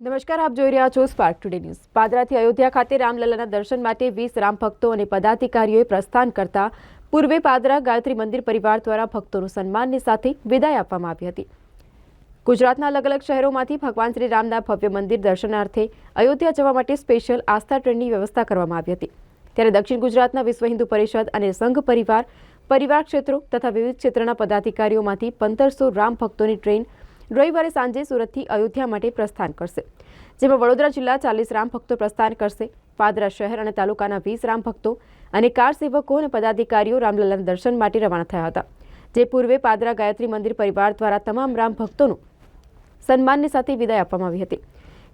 નમસ્કાર, આપ જોઈ રહ્યા છો સ્પાર્ક ટુડે ન્યૂઝ પાદરાથી અયોધ્યા ખાતે રામલલાના દર્શન માટે વીસ રામ ભક્તો અને પદાધિકારીઓએ પ્રસ્થાન કરતા પૂર્વે પાદરા ગાયત્રી મંદિર પરિવાર દ્વારા ભક્તોનું સન્માનની સાથે વિદાય આપવામાં આવી હતી. ગુજરાતના અલગ અલગ શહેરોમાંથી ભગવાન શ્રી રામના ભવ્ય મંદિર દર્શનાર્થે અયોધ્યા જવા માટે સ્પેશિયલ આસ્થા ટ્રેનની વ્યવસ્થા કરવામાં આવી હતી. ત્યારે દક્ષિણ ગુજરાતના વિશ્વ હિન્દુ પરિષદ અને સંઘ પરિવાર પરિવાર ક્ષેત્રો તથા વિવિધ ક્ષેત્રના પદાધિકારીઓમાંથી પંદરસો રામ ભક્તોની ટ્રેન રવિવારે સાંજે સુરતથી અયોધ્યા માટે પ્રસ્થાન કરશે, જેમાં વડોદરા જિલ્લા ચાલીસ રામ ભક્તો પ્રસ્થાન કરશે, પાદરા શહેર અને તાલુકાના વીસ રામ ભક્તો અને કાર સેવકો અને પદાધિકારીઓ રામલલાના દર્શન માટે રવાના થયા હતા, જે પૂર્વે પાદરા ગાયત્રી મંદિર પરિવાર દ્વારા તમામ રામ ભક્તોનું સન્માનની સાથે વિદાય આપવામાં આવી હતી.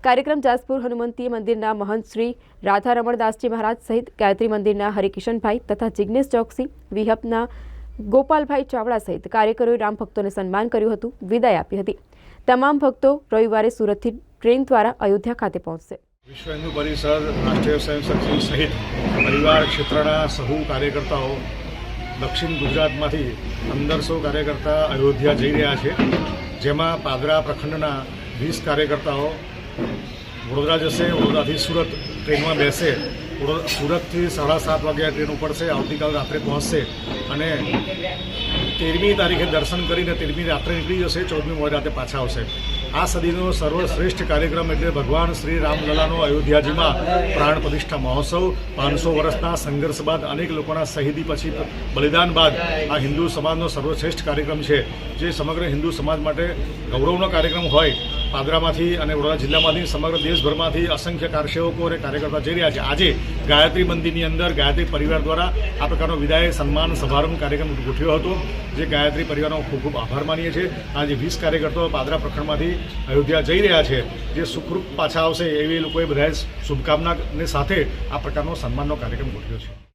કાર્યક્રમ જાસપુર હનુમંતી મંદિરના મહંત શ્રી રાધા રમણદાસજી મહારાજ સહિત ગાયત્રી મંદિરના હરિકિશનભાઈ તથા જિજ્ઞેશ ચોકસી, વિહપના ગોપાલભાઈ ચાવડા સહિત કાર્યકરોએ રામ ભક્તોને સન્માન કર્યું હતું, વિદાય આપી હતી. તમામ ભક્તો રવિવારે સુરતથી ટ્રેન દ્વારા અયોધ્યા ખાતે પહોંચશે. વિશ્વ હિન્દુ પરિષદ રાષ્ટ્રીય સ્વયંસેવક સંઘ સહિત પરિવાર ક્ષેત્રના સહુ કાર્યકર્તાઓ દક્ષિણ ગુજરાતમાંથી પંદરસો કાર્યકર્તા અયોધ્યા જઈ રહ્યા છે. જેમાં પાદરા પ્રખંડના વીસ કાર્યકર્તાઓ વડોદરા જશે, વડોદરાથી સુરત ટ્રેનમાં બેસે. સુરતથી સાડા સાત વાગ્યા ટ્રેન ઉપડશે આવતીકાલ રાત્રે પહોંચશે. અને તેરમી તારીખે દર્શન કરીને તેરમી રાત્રે નીકળી જશે. ચૌદમી મોડી રાતે પાછા આવશે. આ સદીનો સર્વશ્રેષ્ઠ કાર્યક્રમ એટલે ભગવાન શ્રી રામલલાનો અયોધ્યાજીમાં પ્રાણ પ્રતિષ્ઠા મહોત્સવ. પાંચસો વર્ષના સંઘર્ષ બાદ અનેક લોકોના શહીદી પછી બલિદાન બાદ આ હિન્દુ સમાજનો સર્વશ્રેષ્ઠ કાર્યક્રમ છે. જે સમગ્ર હિન્દુ સમાજ માટે ગૌરવનો કાર્યક્રમ હોય પાદરામાંથી અને વડોદરા જિલ્લામાંથી સમગ્ર દેશભરમાંથી અસંખ્ય કારસેવકો અને કાર્યકર્તા જઈ રહ્યા છે. આજે ગાયત્રી મંદિરની અંદર ગાયત્રી પરિવાર દ્વારા આ પ્રકારનો વિદાય સન્માન સમારંભ કાર્યક્રમ ગોઠવ્યો હતો, જે ગાયત્રી પરિવારનો ખૂબ ખૂબ આભાર માનીએ છીએ. આજે વીસ કાર્યકર્તાઓ પાદરા પ્રખંડમાંથી અયોધ્યા જઈ રહ્યા છે, જે સુખરૂપ પાછા આવશે એવી લોકોએ બધાએ શુભકામનાને સાથે આ પ્રકારનો સન્માનનો કાર્યક્રમ ગોઠવ્યો છે.